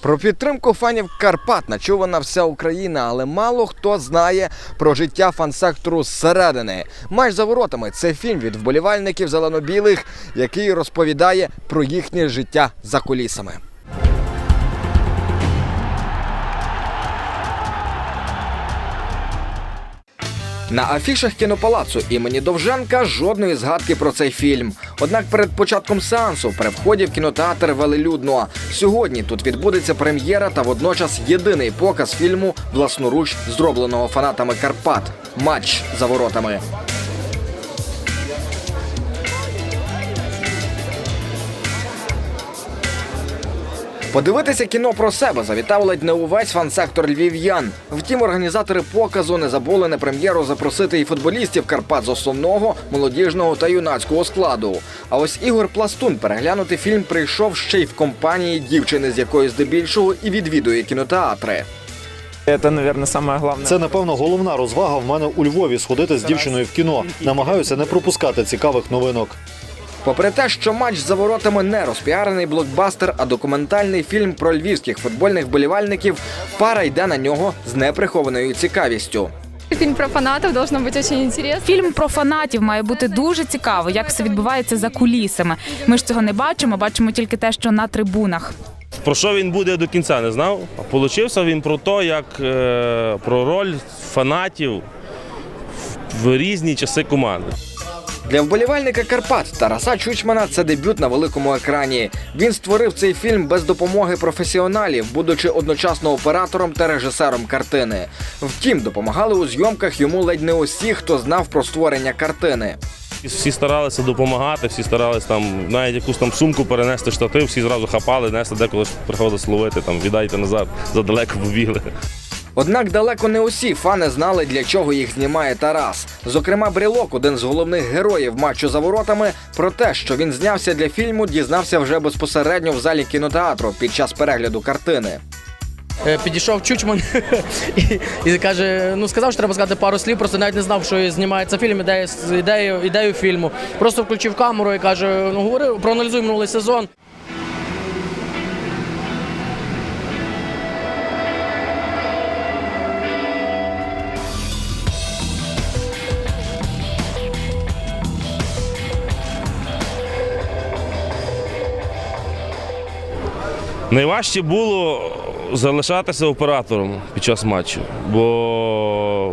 Про підтримку фанів Карпат начувана вся Україна, але мало хто знає про життя фан-сектору зсередини. Майже за воротами це фільм від вболівальників зелено-білих, який розповідає про їхнє життя за кулісами. На афішах кінопалацу імені Довженка жодної згадки про цей фільм. Однак перед початком сеансу при вході в кінотеатр велелюдно. Сьогодні тут відбудеться прем'єра та водночас єдиний показ фільму власноруч зробленого фанатами Карпат. Матч за воротами. Подивитися кіно про себе завітав ледь не увесь фан-сектор львів'ян. Втім, організатори показу не забули на прем'єру запросити і футболістів Карпат з основного, молодіжного та юнацького складу. А ось Ігор Пластун переглянути фільм прийшов ще й в компанії дівчини, з якої здебільшого і відвідує кінотеатри. Наверное, самое главное. Це напевно головна розвага в мене у Львові сходити з дівчиною в кіно. Намагаюся не пропускати цікавих новинок. Попри те, що матч за воротами не розпіарений блокбастер, а документальний фільм про львівських футбольних болівальників, пара йде на нього з неприхованою цікавістю. Фильм про фанатов должно быть очень интересно. Фільм про фанатів має бути дуже цікаво, як все відбувається за кулісами. Ми ж цього не бачимо, бачимо тільки те, що на трибунах. Про що він буде до кінця, не знав. А получився він про те, як е, про роль фанатів в різні часи команди. Для вболівальника Карпат Тараса Чучмана це дебют на великому екрані. Він створив цей фільм без допомоги професіоналів, будучи одночасно оператором та режисером картини. Втім, допомагали у зйомках йому ледь не усі, хто знав про створення картини. Всі старалися допомагати, всі старалися там навіть якусь там сумку перенести штатив, всі зразу хапали, несли деколи приходилось ловити, там віддайте назад, задалеко побігли. Однак далеко не усі фани знали, для чого їх знімає Тарас. Зокрема, Брілок, один з головних героїв матчу за воротами, про те, що він знявся для фільму, дізнався вже безпосередньо в залі кінотеатру під час перегляду картини. Е, Підійшов Чучман і, каже: ну сказав, що треба сказати пару слів, просто навіть не знав, що знімається фільм, ідею, ідею, ідею фільму. Просто включив камеру і каже: ну говори, проаналізуй минулий сезон. Найважче було залишатися оператором під час матчу. Бо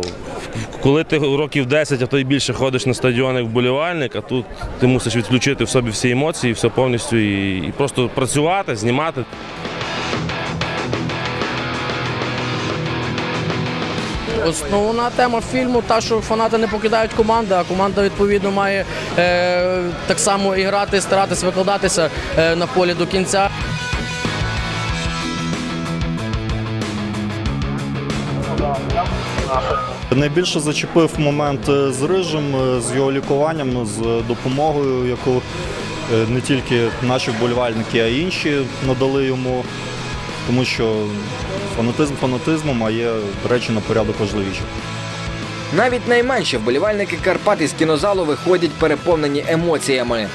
коли ти років 10, а то й більше ходиш на стадіон як вболівальник, а тут ти мусиш відключити в собі всі емоції, все повністю і, і просто працювати, знімати. Основна тема фільму та, що фанати не покидають команди, а команда відповідно має е, так само і грати, старатися викладатися е, на полі до кінця. Найбільше зачепив момент е, з рижем, е, з його лікуванням, з допомогою, яку е, не тільки наші вболівальники, а й інші надали йому. Тому що фанатизм фанатизмом, а є речі на порядок важливіші. Навіть найменші вболівальники Карпат із кінозалу виходять переповнені емоціями.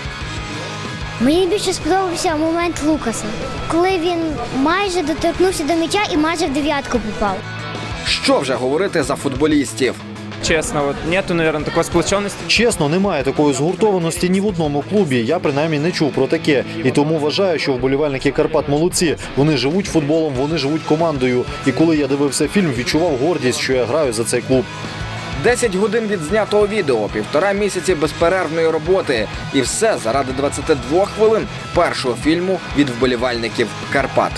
Мені більше сподобався момент Лукаса, коли він майже доторкнувся до м'яча і майже в дев'ятку попав. Що вже говорити за футболістів? Честно, вот нету, наверное, такой сплоченности. Чесно, немає такої згуртованості ні в одному клубі. Я принаймні не чув про таке. І тому вважаю, що вболівальники Карпат молодці. Вони живуть футболом, вони живуть командою. І коли я дивився фільм, відчував гордість, що я граю за цей клуб. 10 годин від знятого відео, півтора місяці безперервної роботи. І все заради 22 хвилин першого фільму від вболівальників Карпат.